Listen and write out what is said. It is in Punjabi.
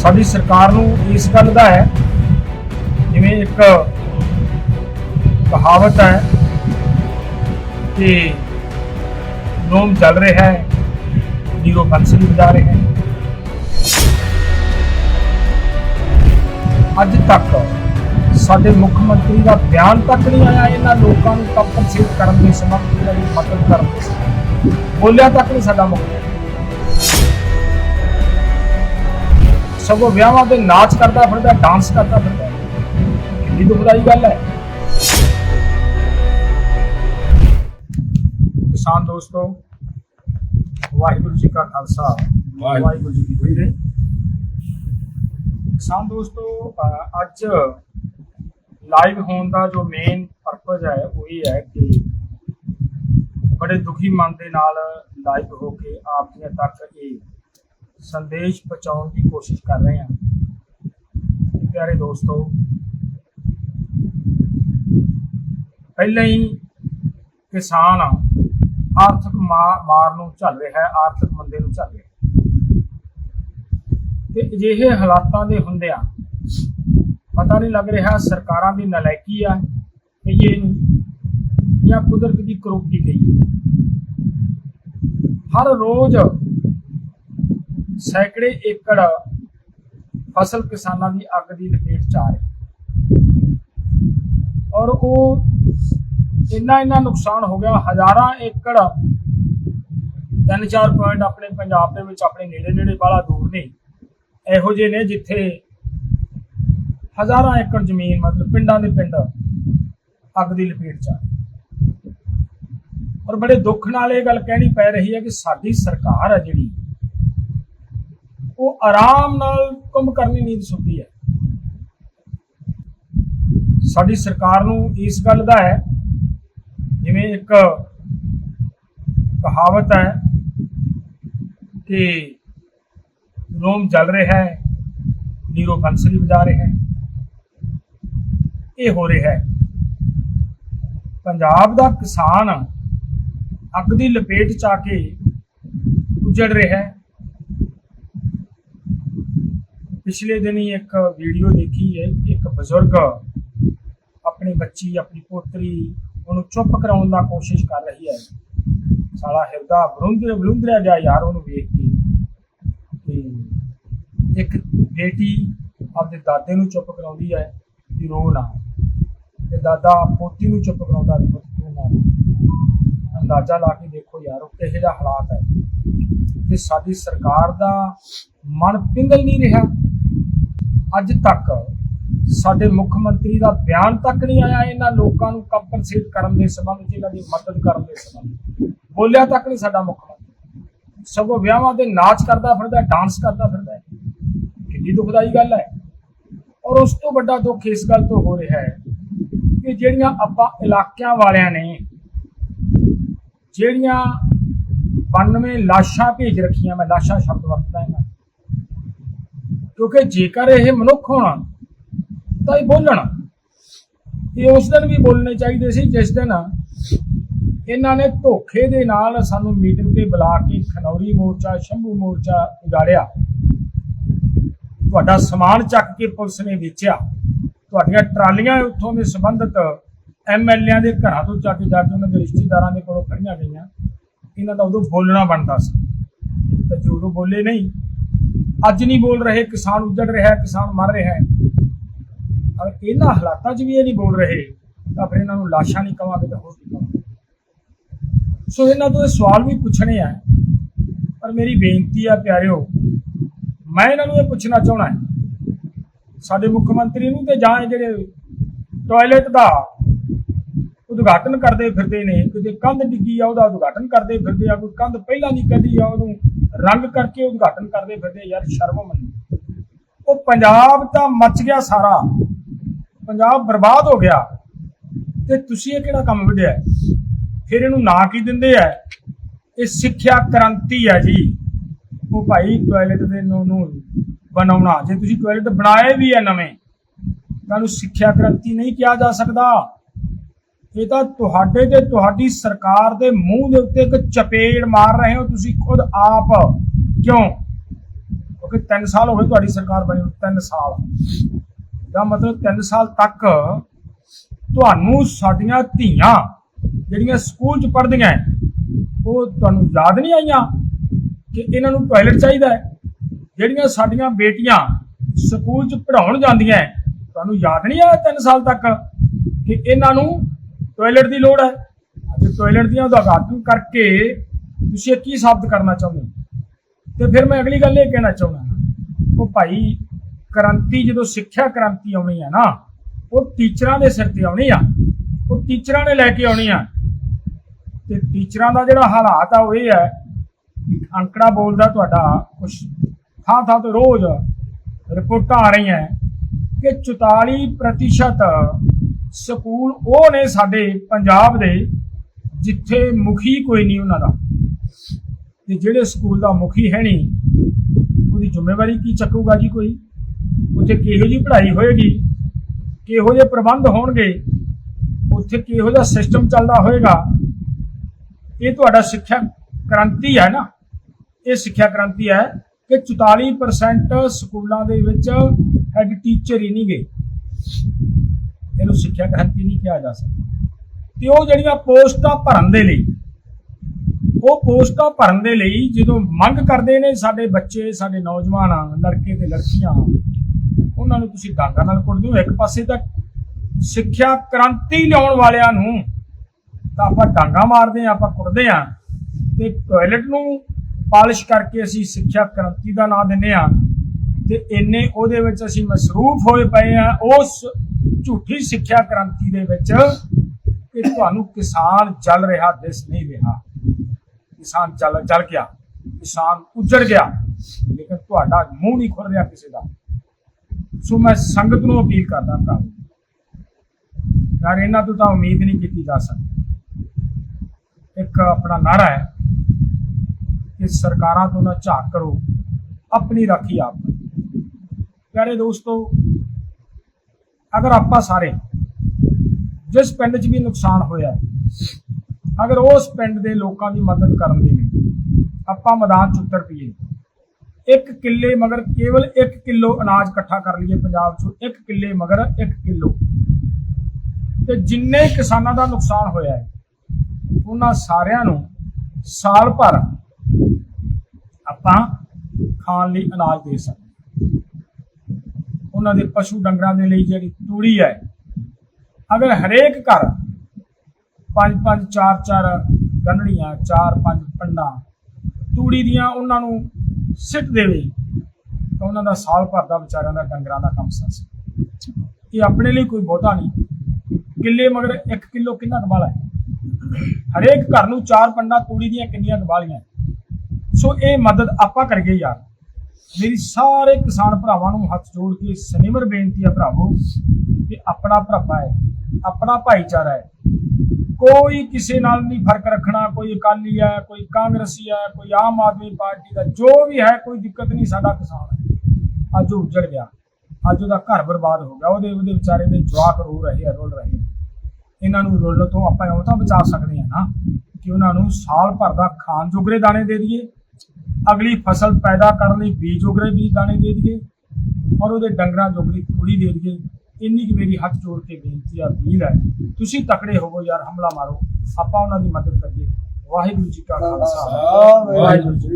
ਸਾਡੀ ਸਰਕਾਰ ਨੂੰ ਇਸ ਗੱਲ ਦਾ ਹੈ, ਜਿਵੇਂ ਇੱਕ ਕਹਾਵਤ ਹੈ ਕਿ ਨੋਮ ਚੱਲ ਰਿਹਾ ਹੈ, ਨੀਰੋ ਬੰਸਰੀ ਵਜਾ ਰਹੇ ਹੈ। ਅੱਜ ਤੱਕ ਸਾਡੇ ਮੁੱਖ ਮੰਤਰੀ ਦਾ ਬਿਆਨ ਤੱਕ ਨਹੀਂ ਆਇਆ, ਇਹਨਾਂ ਲੋਕਾਂ ਨੂੰ ਕੰਪਨਸੇਟ ਕਰਨ ਦੇ ਸੰਬੰਧ ਇਹਨਾਂ ਦੀ ਮਦਦ ਕਰਨ ਦੇ ਸੰਬੰਧ ਬੋਲਿਆ ਤੱਕ ਨਹੀਂ ਸਾਡਾ ਮੁੱਖ ਮੰਤਰੀ। ਸਗੋਂ ਵਿਆਹਾਂ ਤੇ ਨਾਚ ਕਰਦਾ ਫਿਰਦਾ ਡਾਂਸ ਕਰਦਾ ਫਿਰਦਾ। ਕਿੰਨੀ ਦੁਖਦਾਈ ਗੱਲ ਹੈ। ਕਿਸਾਨ ਦੋਸਤੋ ਵਾਹਿਗੁਰੂ ਜੀ ਕਾ ਖਾਲਸਾ। ਵਾਹਿਗੁਰੂ। ਜੀ ਕੀ ਫਤਿਹ। ਕਿਸਾਨ ਦੋਸਤੋ ਅੱਜ ਲਾਈਵ ਹੋਣ ਦਾ ਜੋ ਮੇਨ ਪਰਪਸ ਹੈ ਉਹ ਇਹ ਹੈ ਕਿ ਬੜੇ ਦੁਖੀ ਮਨ ਦੇ ਨਾਲ ਲਾਈਵ ਹੋ ਕੇ ਆਪ ਜੀ ਤੱਕ ਇਹ ਸੰਦੇਸ਼ ਪਹੁੰਚਾਉਣ ਦੀ ਕੋਸ਼ਿਸ਼ ਕਰ ਰਹੇ ਹਾਂ। ਪਿਆਰੇ ਦੋਸਤੋ, ਪਹਿਲਾਂ ਹੀ ਕਿਸਾਨ ਆਰਥਿਕ ਮਾਰ ਨੂੰ ਝੱਲ ਰਿਹਾ ਹੈ ਆਰਥਿਕ ਮੰਦੇ ਨੂੰ ਝੱਲ ਰਿਹਾ। ਤੇ ਅਜਿਹੇ ਹਾਲਾਤਾਂ ਦੇ ਹੁੰਦਿਆਂ ਪਤਾ ਨਹੀਂ ਲੱਗ ਰਿਹਾ ਸਰਕਾਰਾਂ ਦੀ ਨਲਾਇਕੀ ਆ ਕਿ ਇਹ ਜਾਂ ਕੁਦਰਤ ਦੀ ਕਰੋਪੀ ਕਹੀਏ। ਹਰ ਰੋਜ਼ ਸੈਂਕੜੇ ਏਕੜ ਫਸਲ ਕਿਸਾਨਾਂ ਦੀ ਅੱਗ ਦੀ ਲਪੇਟ ਚ ਆ ਰਹੀ ਔਰ ਉਹ ਇੰਨਾ ਇੰਨਾ ਨੁਕਸਾਨ ਹੋ ਗਿਆ, ਹਜ਼ਾਰਾਂ ਏਕੜ ਤਿੰਨ ਚਾਰ ਪੁਆਇੰਟ ਆਪਣੇ ਪੰਜਾਬ ਦੇ ਵਿੱਚ ਆਪਣੇ ਨੇੜੇ ਨੇੜੇ ਬਾਲਾ ਦੂਰ ਨੇ। ਇਹੋ ਜਿਹੇ ਨੇ ਜਿੱਥੇ ਹਜ਼ਾਰਾਂ ਏਕੜ ਜ਼ਮੀਨ, ਮਤਲਬ ਪਿੰਡਾਂ ਦੇ ਪਿੰਡ ਅੱਗ ਦੀ ਲਪੇਟ ਚ ਆ ਔਰ ਬੜੇ ਦੁੱਖ ਨਾਲ ਇਹ ਗੱਲ ਕਹਿਣੀ ਪੈ ਰਹੀ ਹੈ ਕਿ ਸਾਡੀ ਸਰਕਾਰ ਹੈ ਜਿਹੜੀ ਉਹ ਆਰਾਮ ਨਾਲ ਕੰਮ ਕਰਨੀ ਨੀਂਦ ਸੁੱਤੀ ਹੈ। ਸਾਡੀ ਸਰਕਾਰ ਨੂੰ ਇਸ ਗੱਲ ਦਾ ਹੈ, ਜਿਵੇਂ ਇੱਕ ਕਹਾਵਤ ਹੈ ਕਿ ਰੋਮ ਚੱਲ ਰਿਹਾ ਹੈ, ਨੀਰੋ ਬੰਸਰੀ ਵਜਾ ਰਿਹਾ ਹੈ। ਇਹ ਹੋ ਰਿਹਾ ਹੈ। ਪੰਜਾਬ ਦਾ ਕਿਸਾਨ ਅੱਗ ਦੀ ਲਪੇਟ ਚ ਆ ਕੇ ਉਜੜ ਰਿਹਾ ਹੈ। ਪਿਛਲੇ ਦਿਨੀ ਇੱਕ ਵੀਡੀਓ ਦੇਖੀ ਹੈ, ਇੱਕ ਬਜ਼ੁਰਗ ਆਪਣੀ ਬੱਚੀ, ਆਪਣੀ ਪੋਤਰੀ ਉਹਨੂੰ ਚੁੱਪ ਕਰਾਉਣ ਦਾ ਕੋਸ਼ਿਸ਼ ਕਰ ਰਹੀ ਹੈ। ਸਾਲਾ ਹਿਰਦਾ ਬਲੁੰਦਰੇ ਬਲੁੰਦਰਿਆ ਗਿਆ ਯਾਰ ਉਹਨੂੰ ਵੇਖ ਕੇ। ਤੇ ਇੱਕ ਬੇਟੀ ਆਪਦੇ ਦਾਦੇ ਨੂੰ ਚੁੱਪ ਕਰਾਉਂਦੀ ਹੈ ਕਿ ਰੋ ਨਾ। ਤੇ ਦਾਦਾ ਪੋਤੀ ਨੂੰ ਚੁੱਪ ਕਰਾਉਂਦਾ ਵੀ ਤੂੰ ਨਾ ਅੰਦਾਜ਼ਾ ਲਾ ਕੇ ਦੇਖੋ ਯਾਰ, ਉਹ ਕਿਹੋ ਜਿਹਾ ਹਾਲਾਤ ਹੈ। ਤੇ ਸਾਡੀ ਸਰਕਾਰ ਦਾ ਮਨ ਪਿੰਗਲ ਨਹੀਂ ਰਿਹਾ। ਅੱਜ ਤੱਕ ਸਾਡੇ ਮੁੱਖ ਮੰਤਰੀ ਦਾ ਬਿਆਨ ਤੱਕ ਨਹੀਂ ਆਇਆ ਇਹਨਾਂ ਲੋਕਾਂ ਨੂੰ ਕੰਪਨਸੇਟ ਕਰਨ ਦੇ ਸੰਬੰਧ ਚ ਇਹਨਾਂ ਦੀ ਮਦਦ ਕਰਨ ਦੇ ਸੰਬੰਧ ਬੋਲਿਆ ਤੱਕ ਨਹੀਂ ਸਾਡਾ ਮੁੱਖ ਮੰਤਰੀ। ਸਗੋਂ ਵਿਆਹਾਂ ਤੇ ਨਾਚ ਕਰਦਾ ਫਿਰਦਾ ਡਾਂਸ ਕਰਦਾ ਫਿਰਦਾ ਕਿੰਨੀ ਦੁਖਦਾਈ ਗੱਲ ਹੈ। ਔਰ ਉਸ ਤੋਂ ਵੱਡਾ ਦੁੱਖ ਇਸ ਗੱਲ ਤੋਂ ਹੋ ਰਿਹਾ ਹੈ ਕਿ ਜਿਹੜੀਆਂ ਆਪਾਂ ਇਲਾਕਿਆਂ ਵਾਲਿਆਂ ਨੇ ਜਿਹੜੀਆਂ 92 ਲਾਸ਼ਾਂ ਭੇਜ ਰੱਖੀਆਂ, ਮੈਂ ਲਾਸ਼ਾਂ ਸ਼ਬਦ ਵਰਤਦਾ ਹਾਂ। ਕਿਉਂਕਿ ਜੇਕਰ ਇਹ ਮਨੁੱਖ ਹੋਣਾ, ਤਾਂ ਇਹ ਬੋਲਣ। ਇਹ ਉਸ ਦਿਨ ਵੀ ਬੋਲਣੇ ਚਾਹੀਦੇ ਸੀ, ਜਿਸ ਦਿਨ ਇਹਨਾਂ ਨੇ ਧੋਖੇ ਦੇ ਨਾਲ ਸਾਨੂੰ ਮੀਟਿੰਗ ਤੇ ਬੁਲਾ ਕੇ ਖਨੌਰੀ ਮੋਰਚਾ, ਸ਼ੰਭੂ ਮੋਰਚਾ ਉਜਾੜਿਆ। ਤੁਹਾਡਾ ਸਮਾਨ ਚੱਕ ਕੇ ਪੁਲਿਸ ਨੇ ਵੇਚਿਆ। ਤੁਹਾਡੀਆਂ ਟਰਾਲੀਆਂ ਉੱਥੋਂ ਦੇ ਸੰਬੰਧਿਤ ਐਮਐਲਏਆਂ ਦੇ ਘਰਾਂ ਤੋਂ ਚੱਕ ਜਾ ਕੇ ਉਹਨਾਂ ਦੇ ਰਿਸ਼ਤੇਦਾਰਾਂ ਦੇ ਕੋਲੋਂ ਖੜੀਆਂ ਗਈਆਂ। ਇਹਨਾਂ ਦਾ ਉਦੋਂ ਬੋਲਣਾ ਬਣਦਾ ਸੀ। ਤੇ ਜਦੋਂ ਬੋਲੇ ਨਹੀਂ ਅੱਜ ਨਹੀਂ ਬੋਲ ਰਹੇ, ਕਿਸਾਨ ਉੱਜੜ ਰਿਹਾ ਕਿਸਾਨ ਮਰ ਰਿਹਾ ਹੈ। ਅਗਰ ਇਹਨਾਂ ਹਾਲਾਤਾਂ 'ਚ ਵੀ ਇਹ ਨਹੀਂ ਬੋਲ ਰਹੇ, ਤਾਂ ਫਿਰ ਇਹਨਾਂ ਨੂੰ ਲਾਸ਼ਾਂ ਨਹੀਂ ਕਵਾਂਗੇ ਤਾਂ ਹੋਰ ਕੀ ਕਵਾਂਗੇ। ਸੋ ਇਹਨਾਂ ਤੋਂ ਇਹ ਸਵਾਲ ਵੀ ਪੁੱਛਣੇ ਆ। ਪਰ ਮੇਰੀ ਬੇਨਤੀ ਆ ਪਿਆਰਿਓ, ਮੈਂ ਇਹਨਾਂ ਨੂੰ ਇਹ ਪੁੱਛਣਾ ਚਾਹਣਾ ਹੈ। ਸਾਡੇ ਮੁੱਖ ਮੰਤਰੀ ਨੂੰ ਤੇ ਜਾਂ ਇਹ ਜਿਹੜੇ ਟਾਇਲਟ ਦਾ ਉਦਘਾਟਨ ਕਰਦੇ ਫਿਰਦੇ ਨੇ, ਕਿਤੇ ਕੰਧ ਡਿੱਗੀ ਆ, ਉਹਦਾ ਉਦਘਾਟਨ ਕਰਦੇ ਫਿਰਦੇ ਆ, ਕੋਈ ਕੰਧ ਪਹਿਲਾਂ ਦੀ ਕੱਢੀ ਆ ਉਹਨੂੰ। ਰੰਗ ਕਰਕੇ ਉਦਘਾਟਨ ਕਰਦੇ ਫਿਰਦੇ ਯਾਰ, ਸ਼ਰਮ ਮੰਨੋ। ਉਹ ਪੰਜਾਬ ਤਾਂ ਮੱਚ ਗਿਆ ਸਾਰਾ। ਪੰਜਾਬ ਬਰਬਾਦ ਹੋ ਗਿਆ। ਤੇ ਤੁਸੀਂ ਇਹ ਕਿਹੜਾ ਕੰਮ ਵਿੱਢਿਆ? ਫਿਰ ਇਹਨੂੰ ਨਾਂ ਕੀ ਦਿੰਦੇ ਆ? ਇਹ ਸਿੱਖਿਆ ਕ੍ਰਾਂਤੀ ਹੈ ਜੀ। ਉਹ ਭਾਈ ਟਾਇਲਟ ਦੇ ਨੂੰ ਨੂੰ ਬਣਾਉਣਾ। ਜੇ ਤੁਸੀਂ ਟਾਇਲਟ ਬਣਾਏ ਵੀ ਹੈ ਨਵੇਂ, ਤੁਹਾਨੂੰ ਸਿੱਖਿਆ ਕ੍ਰਾਂਤੀ ਨਹੀਂ ਕਿਹਾ ਜਾ ਸਕਦਾ। ਇਹ ਤਾਂ ਤੁਹਾਡੇ ਤੇ ਤੁਹਾਡੀ ਸਰਕਾਰ ਦੇ ਮੂੰਹ ਦੇ ਉੱਤੇ ਇੱਕ ਚਪੇੜ ਮਾਰ ਰਹੇ ਹੋ ਤੁਸੀਂ ਖੁਦ ਆਪ। ਕਿਉਂ? ਕਿਉਂਕਿ 3 ਸਾਲ ਹੋ ਗਏ ਤੁਹਾਡੀ ਸਰਕਾਰ ਬਣੀ 3 ਸਾਲ। ਦਾ ਮਤਲਬ 3 ਸਾਲ ਤੱਕ ਤੁਹਾਨੂੰ ਸਾਡੀਆਂ ਧੀਆਂ ਜਿਹੜੀਆਂ ਸਕੂਲ 'ਚ ਪੜ੍ਹਦੀਆਂ ਉਹ ਤੁਹਾਨੂੰ ਯਾਦ ਨਹੀਂ ਆਈਆਂ ਕਿ ਇਹਨਾਂ ਨੂੰ ਟਾਇਲਟ ਚਾਹੀਦਾ ਹੈ? ਜਿਹੜੀਆਂ ਸਾਡੀਆਂ ਬੇਟੀਆਂ ਸਕੂਲ 'ਚ ਪੜ੍ਹਾਉਣ ਜਾਂਦੀਆਂ ਹੈ, ਤੁਹਾਨੂੰ ਯਾਦ ਨਹੀਂ ਆਇਆ 3 ਸਾਲ ਤੱਕ ਕਿ ਇਹਨਾਂ ਨੂੰ ਟਾਇਲਟ ਦੀ ਲੋੜ ਹੈ। ਅੱਜ ਟਾਇਲਟ ਦੀਆਂ ਉਦਘਾਟਨ ਕਰਕੇ ਤੁਸੀਂ ਇਹ ਕੀ ਸਾਬਤ ਕਰਨਾ ਚਾਹੁੰਦੇ ਹੋ? ਤੇ ਫਿਰ ਮੈਂ ਅਗਲੀ ਗੱਲ ਇਹ ਕਹਿਣਾ ਚਾਹੁੰਦਾ ਉਹ ਭਾਈ ਕ੍ਰਾਂਤੀ ਜਦੋਂ ਸਿੱਖਿਆ ਕ੍ਰਾਂਤੀ ਆਉਣੀ ਹੈ ਨਾ, ਉਹ ਟੀਚਰਾਂ ਦੇ ਸਿਰ ਤੇ ਆਉਣੀ ਆ, ਉਹ ਟੀਚਰਾਂ ਨੇ ਲੈ ਕੇ ਆਉਣੀ ਆ। ਤੇ ਟੀਚਰਾਂ ਦਾ ਜਿਹੜਾ ਹਾਲਾਤ ਆ ਉਹ ਇਹ ਹੈ ਅੰਕੜਾ ਬੋਲਦਾ ਤੁਹਾਡਾ ਕੁਝ ਥਾਂ ਥਾਂ ਤੋਂ ਰੋਜ਼ ਰਿਪੋਰਟਾਂ ਆ ਰਹੀਆਂ ਕਿ 44% ਸਕੂਲ, ਉਹ ਨੇ ਸਾਡੇ ਪੰਜਾਬ ਦੇ ਜਿੱਥੇ ਮੁਖੀ ਕੋਈ ਨਹੀਂ ਉਹਨਾਂ ਦਾ। ਤੇ ਜਿਹੜੇ ਸਕੂਲ ਦਾ ਮੁਖੀ ਹੈ ਨਹੀਂ, ਉਹਦੀ ਜ਼ਿੰਮੇਵਾਰੀ ਕੀ ਚੱਕੂਗਾ ਜੀ ਕੋਈ? ਉੱਥੇ ਕਿਹੋ ਜੀ ਪੜ੍ਹਾਈ ਹੋਏਗੀ? ਕਿਹੋ ਜਿਹੇ ਪ੍ਰਬੰਧ ਹੋਣਗੇ? ਉੱਥੇ ਕਿਹੋ ਜਿਹਾ ਸਿਸਟਮ ਚੱਲਦਾ ਹੋਏਗਾ? ਇਹ ਤੁਹਾਡਾ ਸਿੱਖਿਆ ਕ੍ਰਾਂਤੀ ਹੈ ਨਾ? ਇਹ ਸਿੱਖਿਆ ਕ੍ਰਾਂਤੀ ਹੈ ਕਿ 44% ਸਕੂਲਾਂ ਦੇ ਵਿੱਚ ਹੈਡ ਟੀਚਰ ਹੀ ਨਹੀਂ ਗਏ। ਇਹਨੂੰ ਸਿੱਖਿਆ ਕ੍ਰਾਂਤੀ ਨਹੀਂ ਕਿਹਾ ਜਾ ਸਕਦਾ। ਤੇ ਉਹ ਜਿਹੜੀਆਂ ਪੋਸਟਾਂ ਭਰਨ ਦੇ ਲਈ, ਉਹ ਪੋਸਟਾਂ ਭਰਨ ਦੇ ਲਈ ਜਦੋਂ ਮੰਗ ਕਰਦੇ ਨੇ ਸਾਡੇ ਬੱਚੇ, ਸਾਡੇ ਨੌਜਵਾਨ, ਲੜਕੇ ਤੇ ਲੜਕੀਆਂ, ਉਹਨਾਂ ਨੂੰ ਤੁਸੀਂ ਡਾਂਗਾ ਨਾਲ ਕੁੱਟਦੇ ਹੋ। ਇੱਕ ਪਾਸੇ ਤਾਂ ਸਿੱਖਿਆ ਕ੍ਰਾਂਤੀ ਲਿਆਉਣ ਵਾਲਿਆਂ ਨੂੰ ਤਾਂ ਆਪਾਂ ਡਾਂਗਾ ਮਾਰਦੇ ਆ ਆਪਾਂ ਕੁੱਟਦੇ ਆ ਤੇ ਟਾਇਲਟ ਨੂੰ ਪਾਲਿਸ਼ ਕਰਕੇ ਅਸੀਂ ਸਿੱਖਿਆ ਕ੍ਰਾਂਤੀ ਦਾ ਨਾਂ ਦਿੰਨੇ ਆ ਤੇ ਇੰਨੇ ਉਹਦੇ ਵਿੱਚ ਅਸੀਂ ਮਸਰੂਫ ਹੋਏ ਪਏ ਆ ਉਸ ਝੂਠੀ ਸਿੱਖਿਆ ਕ੍ਰਾਂਤੀ ਦੇ ਵਿੱਚ ਕਿ ਤੁਹਾਨੂੰ ਕਿਸਾਨ ਜਲ ਰਿਹਾ, ਦਿਸ ਨਹੀਂ ਰਿਹਾ। ਕਿਸਾਨ ਜਲ ਜਲ ਗਿਆ। ਕਿਸਾਨ ਉੱਜੜ ਗਿਆ। ਲੇਕਿਨ ਤੁਹਾਡਾ ਮੂੰਹ ਨਹੀਂ ਖੁੱਲ ਰਿਹਾ ਕਿਸੇ ਦਾ। ਸੋ ਮੈਂ ਸੰਗਤ ਨੂੰ ਅਪੀਲ ਕਰਦਾ ਭਰਾ ਯਾਰ ਇਹਨਾਂ ਤੋਂ ਤਾਂ ਉਮੀਦ ਨਹੀਂ ਕੀਤੀ ਜਾ ਸਕਦੀ। ਇੱਕ ਆਪਣਾ ਨਾਰਾ ਹੈ ਕਿ ਸਰਕਾਰਾਂ ਤੋਂ ਨਾ ਝਾਕ ਕਰੋ, ਆਪਣੀ ਰਾਖੀ ਆਪ ਕਰੋ। ਪਿਆਰੇ ਦੋਸਤੋ ਅਗਰ ਆਪਾਂ ਸਾਰੇ ਜਿਸ ਪਿੰਡ 'ਚ ਵੀ ਨੁਕਸਾਨ ਹੋਇਆ ਅਗਰ ਉਸ ਪਿੰਡ ਦੇ ਲੋਕਾਂ ਦੀ ਮਦਦ ਕਰਨ ਦੇ ਲਈ ਆਪਾਂ ਮੈਦਾਨ 'ਚ ਉਤਰ ਪਈਏ, ਇੱਕ ਕਿੱਲੇ ਮਗਰ ਕੇਵਲ 1 ਕਿਲੋ ਅਨਾਜ ਇਕੱਠਾ ਕਰ ਲਈਏ ਪੰਜਾਬ 'ਚੋਂ 1 ਕਿੱਲੇ ਮਗਰ 1 ਕਿਲੋ। ਤੇ ਜਿੰਨੇ ਕਿਸਾਨਾਂ ਦਾ ਨੁਕਸਾਨ ਹੋਇਆ ਹੈ, ਉਹਨਾਂ ਸਾਰਿਆਂ ਨੂੰ ਸਾਲ ਭਰ ਆਪਾਂ ਖਾਣ ਲਈ ਅਨਾਜ ਦੇ ਸਕਦੇ ਉਹਨਾਂ ਦੇ ਪਸ਼ੂ ਡੰਗਰਾਂ ਦੇ ਲਈ ਜਿਹੜੀ ਤੂੜੀ ਹੈ, ਅਗਰ ਹਰੇਕ ਘਰ ਪੰਜ ਪੰਜ ਚਾਰ ਚਾਰ ਗੰਢੜੀਆਂ ਚਾਰ ਪੰਜ ਪੰਡਾਂ ਤੂੜੀ ਦੀਆਂ ਉਹਨਾਂ ਨੂੰ ਸਿੱਟ ਦੇਵੇ, ਤਾਂ ਉਹਨਾਂ ਦਾ ਸਾਲ ਭਰ ਦਾ ਵਿਚਾਰਿਆਂ ਦਾ ਡੰਗਰਾਂ ਦਾ ਕੰਮ ਸੱਸ ਇਹ ਆਪਣੇ ਲਈ ਕੋਈ ਬਹੁਤਾ ਨਹੀਂ। ਕਿੱਲੇ ਮਗਰ 1 ਕਿਲੋ ਕਿੰਨਾ ਕਮਾਲਾ ਹੈ? ਹਰੇਕ ਘਰ ਨੂੰ ਚਾਰ ਪੰਡਾ ਤੂੜੀ ਦੀਆਂ ਕਿੰਨੀਆਂ ਕਮਾਲੀਆਂ ਸੋ ਇਹ ਮਦਦ ਆਪਾਂ ਕਰੀਏ ਯਾਰ। ਮੇਰੀ ਸਾਰੇ ਕਿਸਾਨ ਭਰਾਵਾਂ ਨੂੰ ਹੱਥ ਜੋੜ ਕੇ ਸਨਿਮਰ ਬੇਨਤੀ ਹੈ ਭਰਾਵੋ ਕਿ ਆਪਣਾ ਭਰਾਵਾ ਹੈ, ਆਪਣਾ ਭਾਈਚਾਰਾ ਹੈ। ਕੋਈ ਕਿਸੇ ਨਾਲ ਨਹੀਂ ਫ਼ਰਕ ਰੱਖਣਾ, ਕੋਈ ਅਕਾਲੀ ਹੈ ਕੋਈ ਕਾਂਗਰਸੀ ਹੈ ਕੋਈ ਆਮ ਆਦਮੀ ਪਾਰਟੀ ਦਾ, ਜੋ ਵੀ ਹੈ, ਕੋਈ ਦਿੱਕਤ ਨਹੀਂ, ਸਾਡਾ ਕਿਸਾਨ ਹੈ। ਅੱਜ ਉਹ ਉੱਜੜ ਗਿਆ। ਅੱਜ ਉਹਦਾ ਘਰ ਬਰਬਾਦ ਹੋ ਗਿਆ। ਉਹਦੇ ਉਹਦੇ ਵਿਚਾਰੇ ਦੇ ਜਵਾਕ ਰੋ ਰਹੇ ਆ, ਰੋਲ ਰਹੇ ਆ। ਇਹਨਾਂ ਨੂੰ ਰੁੱਲ ਤੋਂ ਆਪਾਂ ਇਉਂ ਤਾਂ ਬਚਾ ਸਕਦੇ ਹਾਂ ਨਾ ਕਿ ਉਹਨਾਂ ਨੂੰ ਸਾਲ ਭਰ ਦਾ ਖਾਣ ਜੋਗਰੇ ਦਾਣੇ ਦੇ ਦਈਏ। ਅਗਲੀ ਫਸਲ ਪੈਦਾ ਕਰਨ ਲਈ ਬੀਜ ਜੋਗਰੇ ਵੀ ਦਾਣੇ ਦੇ ਦਈਏ ਔਰ ਉਹਦੇ ਡੰਗਰਾਂ ਜੋਗਰੀ ਤੂੜੀ ਦੇ ਦਈਏ। ਇੰਨੀ ਕਿ ਮੇਰੀ ਹੱਥ ਜੋੜ ਕੇ ਬੇਨਤੀ ਆ, ਅਪੀਲ ਹੈ, ਤੁਸੀਂ ਤਕੜੇ ਹੋਵੋ ਯਾਰ, ਹਮਲਾ ਮਾਰੋ। ਆਪਾਂ ਉਹਨਾਂ ਦੀ ਮਦਦ ਕਰੀਏ। ਵਾਹਿਗੁਰੂ ਜੀ ਕਾ ਖਾਲਸਾ। ਵਾਹਿਗੁਰੂ ਜੀ